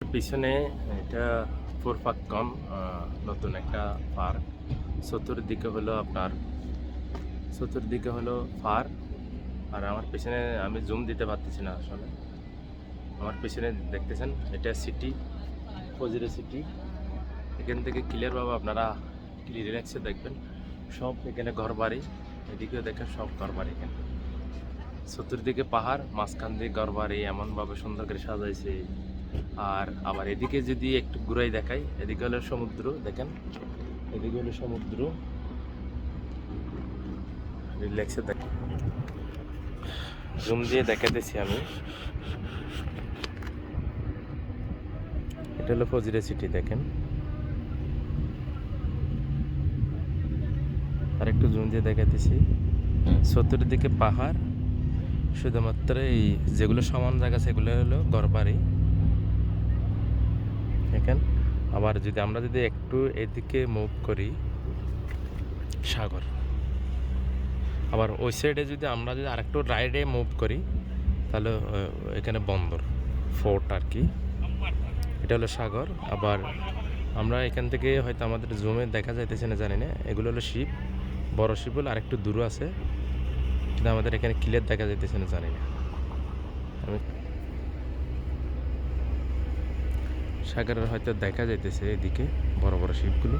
পিছনে এটা ফুরফাক্কম নতুন একটা পার্ক। চতুর্দিকে হলো আপনার, চতুর্দিকে হলো পার্ক। আর আমার পিছনে আমি জুম দিতে পারতেছি না আসলে। আমার পিছনে দেখতেছেন, এটা সিটি ফজিরে সিটি এখান থেকে ক্লিয়ার পাবো আপনারা রিল্যাক্সে দেখবেন। সব এখানে ঘর বাড়ি এদিকেও দেখেন সব ঘর বাড়ি এখানে। চতুর্দিকে পাহাড়, মাঝখান দিয়ে ঘর বাড়ি এমনভাবে সুন্দর করে সাজাইছে। আর আবার এদিকে যদি একটু ঘুরাই দেখাই, এদিকে হলো সমুদ্র, দেখেন। এদিকে হলো সমুদ্র। রিল্যাক্সে দেখ। জুম দিয়ে দেখাতেছি আমি। এটা হলো ফজিরে সিটি, দেখেন। আর একটু জুম দিয়ে দেখাতেছি। চতুর্দিকে পাহাড়, শুধুমাত্র এই যেগুলো সমান জায়গা, সেগুলো হলো গড়বাড়ি দেখেন। আবার যদি আমরা যদি একটু এদিকে মুভ করি, সাগর। আবার ওই সাইডে যদি আমরা যদি আরেকটু রাইডে মুভ করি, তাহলে এখানে বন্দর ফোর্ট আর কি। এটা হলো সাগর। আবার আমরা এখান থেকে হয়তো আমাদের জুমে দেখা যাইতেছে না, জানি না। এগুলো হলো শিপ বড় শিপ হলো আরেকটু দূর আছে। কিন্তু আমাদের এখানে ক্লিয়ার দেখা যাইতেছে না, জানি না। আমি সাগরের হয়তো দেখা যাইতেছে এদিকে বড় বড় শিপগুলো।